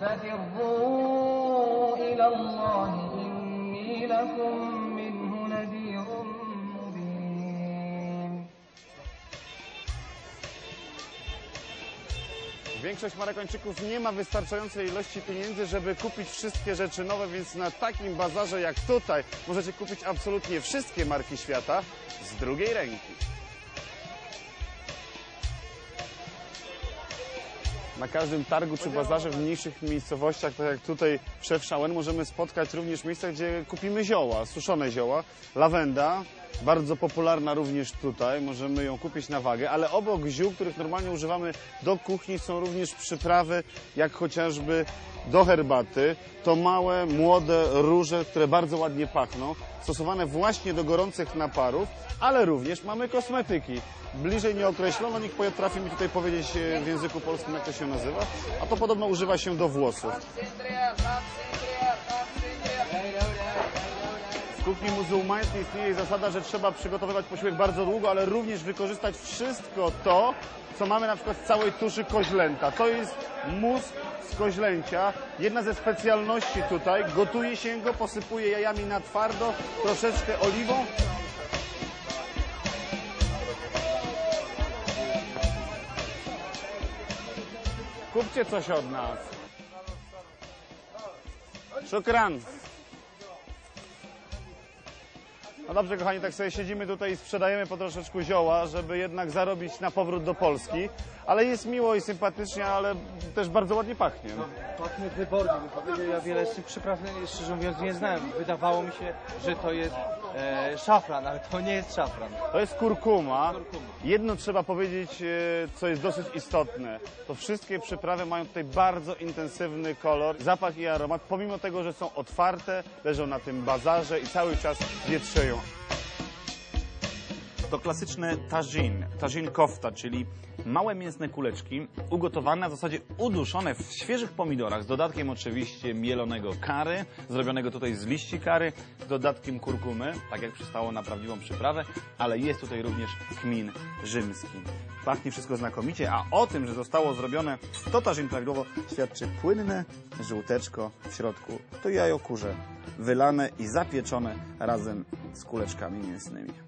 ففروا إلى الله إني لكم منه نذير مبين Większość Marokańczyków nie ma wystarczającej ilości pieniędzy, żeby kupić wszystkie rzeczy nowe, więc na takim bazarze jak tutaj możecie kupić absolutnie wszystkie marki świata z drugiej ręki. Na każdym targu czy bazarze w mniejszych miejscowościach, tak jak tutaj w Szewszałem, możemy spotkać również miejsca, gdzie kupimy zioła, suszone zioła, lawenda, bardzo popularna również tutaj, możemy ją kupić na wagę, ale obok ziół, których normalnie używamy do kuchni, są również przyprawy, jak chociażby do herbaty. To małe, młode róże, które bardzo ładnie pachną, stosowane właśnie do gorących naparów, ale również mamy kosmetyki. Bliżej nie określono, nikt potrafi mi tutaj powiedzieć e, w języku polskim, jak to się nazywa, a to podobno używa się do włosów. Kuchni muzułmańskiej istnieje zasada, że trzeba przygotowywać posiłek bardzo długo, ale również wykorzystać wszystko to, co mamy na przykład z całej tuszy koźlęta. To jest mus z koźlęcia. Jedna ze specjalności tutaj. Gotuje się go, posypuje jajami na twardo, troszeczkę oliwą. Kupcie coś od nas. Szukran. Dobrze, kochani, tak sobie siedzimy tutaj i sprzedajemy po troszeczku zioła, żeby jednak zarobić na powrót do Polski. Ale jest miło i sympatycznie, ale też bardzo ładnie pachnie. Pachnie wybornie, bym powiedział. Ja wiele z tych przypraw, szczerze mówiąc, nie znałem. Wydawało mi się, że to jest e, szafran, ale to nie jest szafran. To jest kurkuma. Kurkuma. Jedno trzeba powiedzieć, e, co jest dosyć istotne. To wszystkie przyprawy mają tutaj bardzo intensywny kolor, zapach i aromat. Pomimo tego, że są otwarte, leżą na tym bazarze i cały czas wietrzeją. To klasyczne tajin, tajin kofta, czyli małe mięsne kuleczki ugotowane, w zasadzie uduszone w świeżych pomidorach, z dodatkiem oczywiście mielonego kary, zrobionego tutaj z liści kary, z dodatkiem kurkumy, tak jak przystało na prawdziwą przyprawę, ale jest tutaj również kmin rzymski. Pachnie wszystko znakomicie, a o tym, że zostało zrobione to tajin prawidłowo, świadczy płynne żółteczko w środku. To jajo kurze, wylane i zapieczone razem z kuleczkami mięsnymi.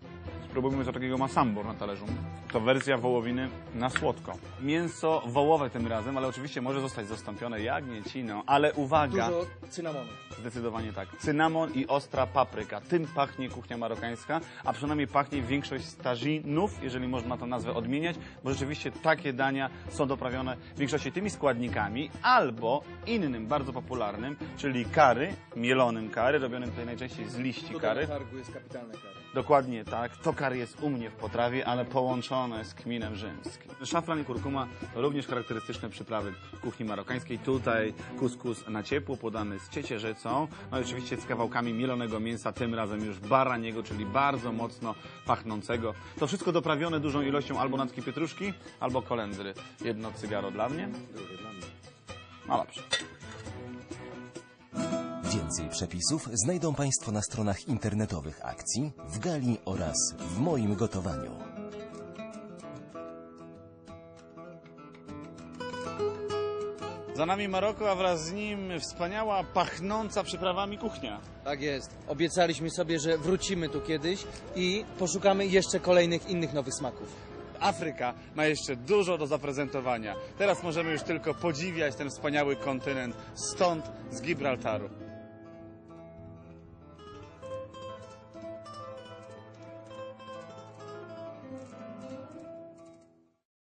Spróbujmy za takiego masambor na talerzu. To wersja wołowiny na słodko. Mięso wołowe tym razem, ale oczywiście może zostać zastąpione jagnięciną, ale uwaga, Dużo cynamonu. zdecydowanie tak. Cynamon i ostra papryka. Tym pachnie kuchnia marokańska, a przynajmniej pachnie większość stażinów, jeżeli można tę nazwę odmieniać, bo rzeczywiście takie dania są doprawione w większości tymi składnikami albo innym, bardzo popularnym, czyli kary, mielonym kary, robionym tutaj najczęściej z liści kary. targu jest kary. Dokładnie tak. To kar jest u mnie w potrawie, ale połączone z kminem rzymskim. Szafran i kurkuma to również charakterystyczne przyprawy kuchni marokańskiej. Tutaj kuskus na ciepło podany z ciecierzycą, no i oczywiście z kawałkami mielonego mięsa, tym razem już baraniego, czyli bardzo mocno pachnącego. To wszystko doprawione dużą ilością albo natki pietruszki, albo kolendry. Jedno cygaro dla mnie, drugie dla mnie. No dobrze. Więcej przepisów znajdą Państwo na stronach internetowych akcji, w Gali oraz w moim gotowaniu. Za nami Maroko, a wraz z nim wspaniała, pachnąca przyprawami kuchnia. Tak jest. Obiecaliśmy sobie, że wrócimy tu kiedyś i poszukamy jeszcze kolejnych innych nowych smaków. Afryka ma jeszcze dużo do zaprezentowania. Teraz możemy już tylko podziwiać ten wspaniały kontynent stąd z Gibraltaru.